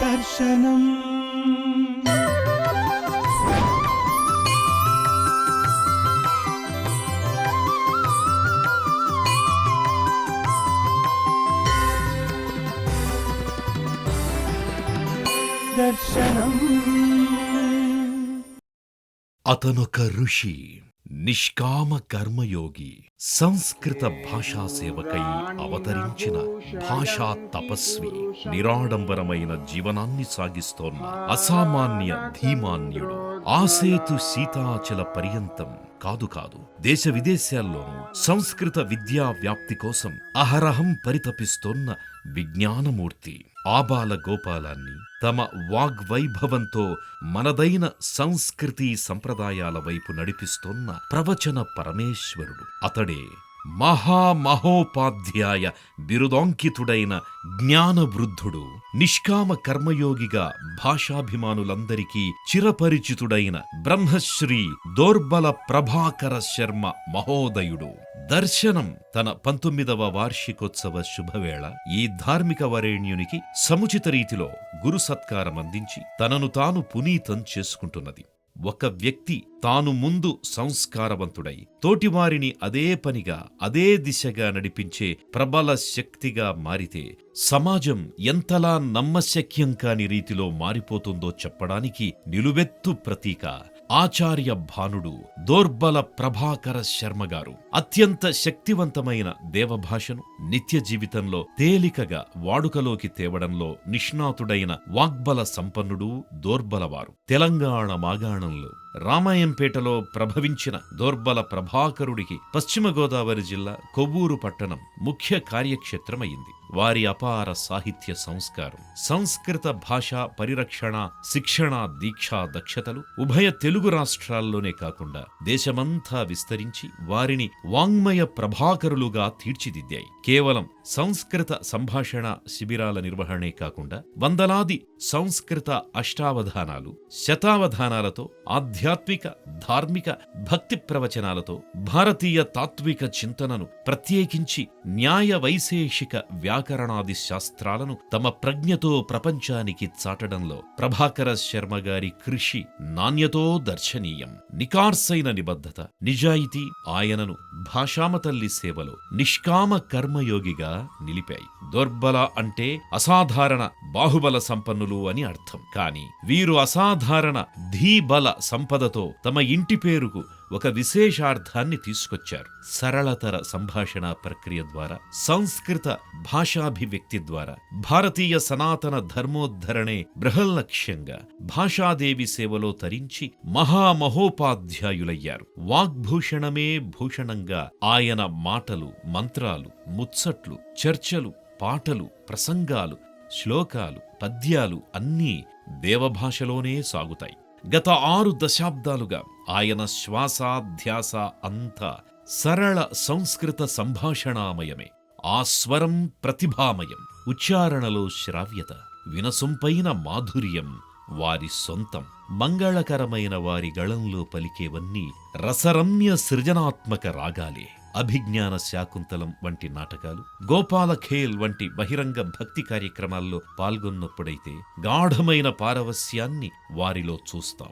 దర్శనం దర్శనం అతనొక ఋషి నిష్కామ కర్మయోగి సంస్కృత భాషా సేవకై అవతరించిన భాషా తపస్వి నిరాడంబరమైన జీవనాన్ని సాగిస్తోన్న అసామాన్య ధీమాన్యుడు ఆసేతు సీతాచల పర్యంతం కాదు కాదు దేశ విదేశాల్లోనూ సంస్కృత విద్యా వ్యాప్తి కోసం అహరహం పరితపిస్తోన్న విజ్ఞానమూర్తి ఆబాల గోపాలాన్ని తమ వాగ్వైభవంతో మనదైన సంస్కృతి సంప్రదాయాల వైపు నడిపిస్తోన్న ప్రవచన పరమేశ్వరుడు. అతడే మహామహోపాధ్యాయ బిరుదాంకితుడైన జ్ఞానవృద్ధుడు నిష్కామ కర్మయోగిగా భాషాభిమానులందరికీ చిరపరిచితుడైన బ్రహ్మశ్రీ దోర్బల ప్రభాకర శర్మ మహోదయుడు. దర్శనం తన పంతొమ్మిదవ వార్షికోత్సవ శుభవేళ ఈ ధార్మిక వరేణ్యునికి సముచిత రీతిలో గురు సత్కారం అందించి తనను తాను పునీతం చేసుకుంటున్నది. ఒక వ్యక్తి తాను ముందు సంస్కారవంతుడై తోటివారిని అదే పనిగా అదే దిశగా నడిపించే ప్రబల శక్తిగా మారితే సమాజం ఎంతలా నమ్మశక్యం కాని రీతిలో మారిపోతుందో చెప్పడానికి నిలువెత్తు ప్రతీక. ఆచార్య భానుడు దోర్బల ప్రభాకర శర్మ గారు. అత్యంత శక్తివంతమైన దేవభాషను నిత్య జీవితంలో తేలికగా వాడుకలోకి తేవడంలో నిష్ణాతుడైన వాగ్బల సంపన్నుడు దోర్బలవారు. తెలంగాణ మాగాణంలో రామాయంపేటలో ప్రభవించిన దోర్బల ప్రభాకరుడికి పశ్చిమ గోదావరి జిల్లా కొవ్వూరు పట్టణం ముఖ్య కార్యక్షేత్రమైంది వారి అపార సాహిత్య సంస్కారం సంస్కృత భాషా పరిరక్షణ శిక్షణ దీక్షా దక్షతలు ఉభయ తెలుగు రాష్ట్రాల్లోనే కాకుండా దేశమంతా విస్తరించి వారిని వాంగ్మయ ప్రభాకరులుగా తీర్చిదిద్దాయి. కేవలం సంస్కృత సంభాషణ శిబిరాల నిర్వహణే కాకుండా వందలాది సంస్కృత అష్టావధానాలు శతావధానాలతో ఆధ్యాత్మిక ధార్మిక భక్తి ప్రవచనాలతో భారతీయ తాత్విక చింతనను ప్రత్యేకించి న్యాయ వైశేషిక వ్యాకరణాది శాస్త్రాలను తమ ప్రజ్ఞతో ప్రపంచానికి చాటడంలో ప్రభాకర శర్మ గారి కృషి నాణ్యతో దర్శనీయం. నికార్సైన నిబద్ధత నిజాయితీ ఆయనను భాషామతల్లి సేవలో నిష్కామ కర్మయోగిగా నిలిపాయి. దోర్బల అంటే అసాధారణ బాహుబల సంపన్నులు అని అర్థం. కాని వీరు అసాధారణ ధీబల సంపదతో తమ ఇంటి పేరుకు ఒక విశేషార్థాన్ని తీసుకొచ్చారు. సరళతర సంభాషణ ప్రక్రియ ద్వారా సంస్కృత భాషాభివ్యక్తి ద్వారా భారతీయ సనాతన ధర్మోద్ధరణే బృహల్లక్ష్యంగా భాషాదేవి సేవలో తరించి మహామహోపాధ్యాయులయ్యారు. వాగ్భూషణమే భూషణంగా ఆయన మాటలు మంత్రాలు ముచ్చట్లు చర్చలు పాటలు ప్రసంగాలు శ్లోకాలు పద్యాలు అన్నీ దేవభాషలోనే సాగుతాయి. గత ఆరు దశాబ్దాలుగా ఆయన శ్వాసాధ్యాస అంతా సరళ సంస్కృత సంభాషణామయమే ఆ స్వరం ప్రతిభామయం ఉచ్చారణలో శ్రావ్యత వినసొంపైన మాధుర్యం వారి సొంతం మంగళకరమైన వారి గళంలో పలికేవన్నీ రసరమ్య సృజనాత్మక రాగాలే. అభిజ్ఞాన శాకుంతలం వంటి నాటకాలు గోపాలఖేల్ వంటి బహిరంగ భక్తి కార్యక్రమాల్లో పాల్గొన్నప్పుడైతే గాఢమైన పారవస్యాన్ని వారిలో చూస్తాం.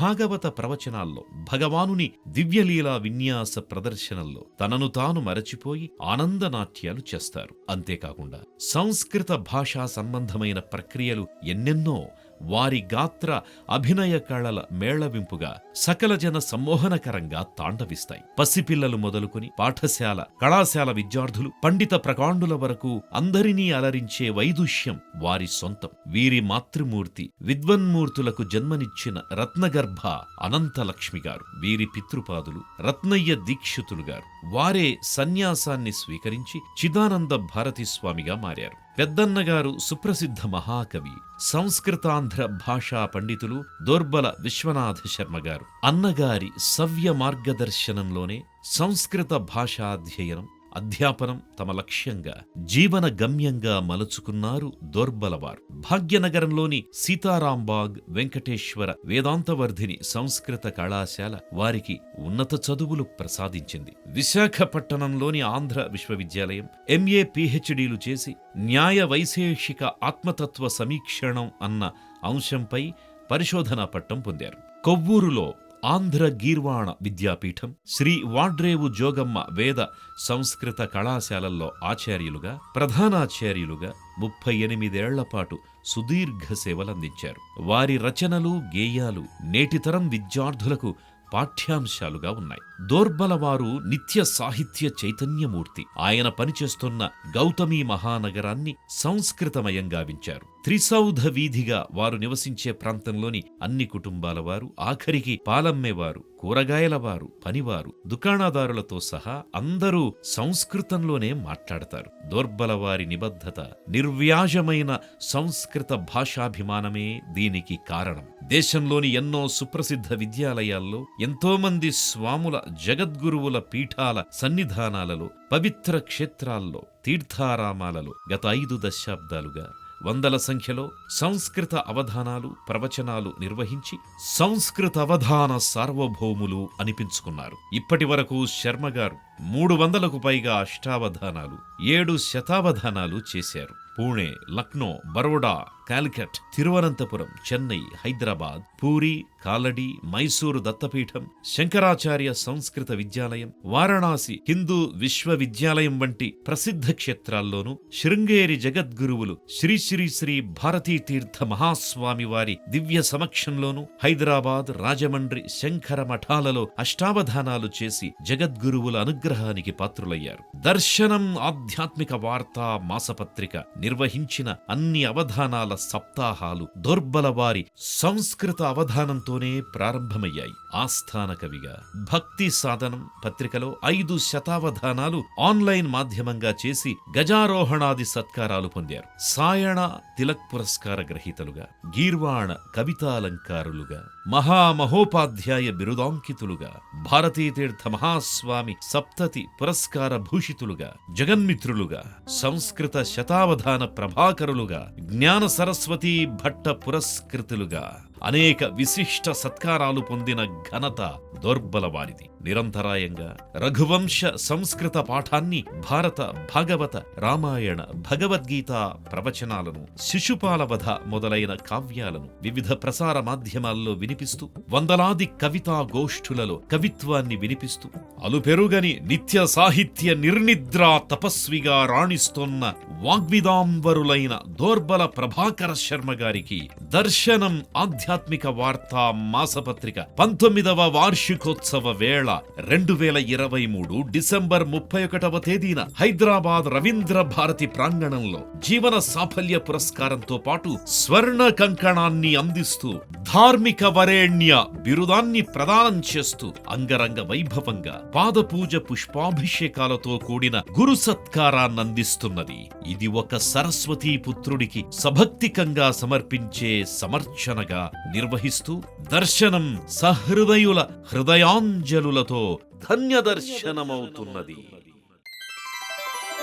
భాగవత ప్రవచనాల్లో భగవానుని దివ్యలీలా విన్యాస ప్రదర్శనల్లో తనను తాను మరచిపోయి ఆనందనాట్యాలు చేస్తారు. అంతేకాకుండా సంస్కృత భాషా సంబంధమైన ప్రక్రియలు ఎన్నెన్నో వారి గాత్ర అభినయ కళల మేళవింపుగా సకల జన సమ్మోహనకరంగా తాండవిస్తాయి. పసిపిల్లలు మొదలుకొని పాఠశాల కళాశాల విద్యార్థులు పండిత ప్రకాండుల వరకు అందరినీ అలరించే వైదుష్యం వారి సొంతం. వీరి మాతృమూర్తి విద్వన్మూర్తులకు జన్మనిచ్చిన రత్నగర్భ అనంతలక్ష్మి గారు వీరి పితృపాదులు రత్నయ్య దీక్షితులు గారు. వారే సన్యాసాన్ని స్వీకరించి చిదానంద భారతి స్వామిగా మారారు. పెద్దన్నగారు సుప్రసిద్ధ మహాకవి సంస్కృతాంధ్ర భాషా పండితులు దోర్బల విశ్వనాథ శర్మ గారు. అన్నగారి సవ్య మార్గదర్శనంలోనే సంస్కృత భాషాధ్యయనం అధ్యాపనం తమ లక్ష్యంగా జీవన గమ్యంగా మలుచుకున్నారు దోర్బలవారు. భాగ్యనగరంలోని సీతారాంబాగ్ వెంకటేశ్వర వేదాంతవర్ధిని సంస్కృత కళాశాల వారికి ఉన్నత చదువులు ప్రసాదించింది. విశాఖపట్టణంలోని ఆంధ్ర విశ్వవిద్యాలయం ఎంఏ పిహెచ్డీలు చేసి న్యాయ వైశేషిక ఆత్మతత్వ సమీక్షణం అన్న అంశంపై పరిశోధనా పట్టం పొందారు. కొవ్వూరులో ఆంధ్ర గీర్వాణ విద్యాపీఠం శ్రీ వాడ్రేవు జోగమ్మ వేద సంస్కృత కళాశాలల్లో ఆచార్యులుగా ప్రధానాచార్యులుగా ముప్పై ఎనిమిదేళ్ళపాటు సుదీర్ఘ సేవలందించారు. వారి రచనలు గేయాలు నేటితరం విద్యార్థులకు పాఠ్యాంశాలుగా ఉన్నాయి. దోర్బలవారు నిత్య సాహిత్య చైతన్యమూర్తి. ఆయన పనిచేస్తున్న గౌతమి మహానగరాన్ని సంస్కృతమయం గావించారు త్రిసౌధ వీధిగా వారు నివసించే ప్రాంతంలోని అన్ని కుటుంబాల వారు ఆఖరికి పాలమ్మేవారు కూరగాయల వారు పనివారు దుకాణదారులతో సహా అందరూ సంస్కృతంలోనే మాట్లాడతారు. దోర్బలవారి నిబద్ధత నిర్వ్యాజమైన సంస్కృత భాషాభిమానమే దీనికి కారణం. దేశంలోని ఎన్నో సుప్రసిద్ధ విద్యాలయాల్లో ఎంతోమంది స్వాముల జగద్గురువుల పీఠాల సన్నిధానాలలో పవిత్ర క్షేత్రాల్లో తీర్థారామాలలో గత ఐదు దశాబ్దాలుగా వందల సంఖ్యలో సంస్కృత అవధానాలు ప్రవచనాలు నిర్వహించి సంస్కృత అవధాన సార్వభౌములు అనిపించుకున్నారు. ఇప్పటి వరకు శర్మగారు మూడు వందలకు పైగా అష్టావధానాలు ఏడు శతావధానాలు చేశారు. పూణే లక్నో బరోడా కాలికట్ తిరువనంతపురం చెన్నై హైదరాబాద్ పూరి కాలడి మైసూరు దత్తపీఠం శంకరాచార్య సంస్కృత విద్యాలయం వారణాసి హిందూ విశ్వవిద్యాలయం వంటి ప్రసిద్ధ క్షేత్రాల్లోనూ శృంగేరి జగద్గురువులు శ్రీ శ్రీ శ్రీ భారతీ తీర్థ మహాస్వామి వారి దివ్య సమక్షంలోనూ హైదరాబాద్ రాజమండ్రి శంకర మఠాలలో అష్టావధానాలు చేసి జగద్గురువుల అనుగ్రహానికి పాత్రులయ్యారు. దర్శనం ఆధ్యాత్మిక వార్తా మాసపత్రిక నిర్వహించిన అన్ని అవధానాల సప్తాహాలు దోర్బల వారి సంస్కృత అవధానంతోనే ప్రారంభమయ్యాయి. ఆస్థాన కవిగా భక్తి సాధనం పత్రికలో ఐదు శతావధానాలు ఆన్లైన్ మాధ్యమంగా చేసి గజారోహణాది సత్కారాలు పొందారు. సాయణ తిలక్ పురస్కార గ్రహీతలుగా గీర్వాణ కవితాలంకారులుగా మహామహోపాధ్యాయ బిరుదాంకితులుగా భారతీతీర్థ మహాస్వామి సప్తతి పురస్కార భూషితులుగా జగన్మిత్రులుగా సంస్కృత శతావధాన ప్రభాకరులుగా జ్ఞాన సరస్వతీ భట్ట పురస్కృతులుగా. అనేక విశిష్ట సత్కారాలు పొందిన ఘనత దోర్బల వారిది నిరంతరాయంగా రఘువంశ సంస్కృత పాఠాన్ని భారత భాగవత రామాయణ భగవద్గీత ప్రవచనాలను శిశుపాల వధ మొదలైన కావ్యాలను వివిధ ప్రసార మాధ్యమాల్లో వినిపిస్తూ వందలాది కవితా గోష్ఠులలో కవిత్వాన్ని వినిపిస్తూ అలుపెరుగని నిత్య సాహిత్య నిర్నిద్రా తపస్విగా రాణిస్తోన్న వాగ్విదాంబరులైన దోర్బల ప్రభాకర శర్మ గారికి దర్శనం ఆధ్యాత్మిక వార్తా మాసపత్రిక. పంతొమ్మిదవ వార్షికోత్సవ వేళ రెండు వేల ఇరవై మూడు డిసెంబర్ ముప్పై ఒకటవ తేదీన హైదరాబాద్ రవీంద్ర భారతి ప్రాంగణంలో జీవన సాఫల్య పురస్కారంతో పాటు స్వర్ణ కంకణాన్ని అందిస్తూ ధార్మిక వరేణ్య బిరుదాన్ని ప్రదానం చేస్తూ అంగరంగ వైభవంగా పాదపూజ పుష్పాభిషేకాలతో కూడిన గురు సత్కారాన్ని అందిస్తున్నది. ఇది ఒక సరస్వతీ పుత్రుడికి సభక్తికంగా సమర్పించే సమర్చనగా నిర్వహిస్తూ దర్శనం సహృదయుల హృదయాంజలులతో ధన్యదర్శనమవుతున్నది.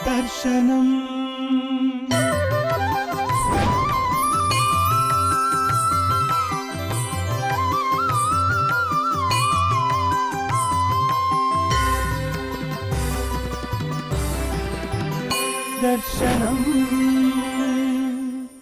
దర్శనం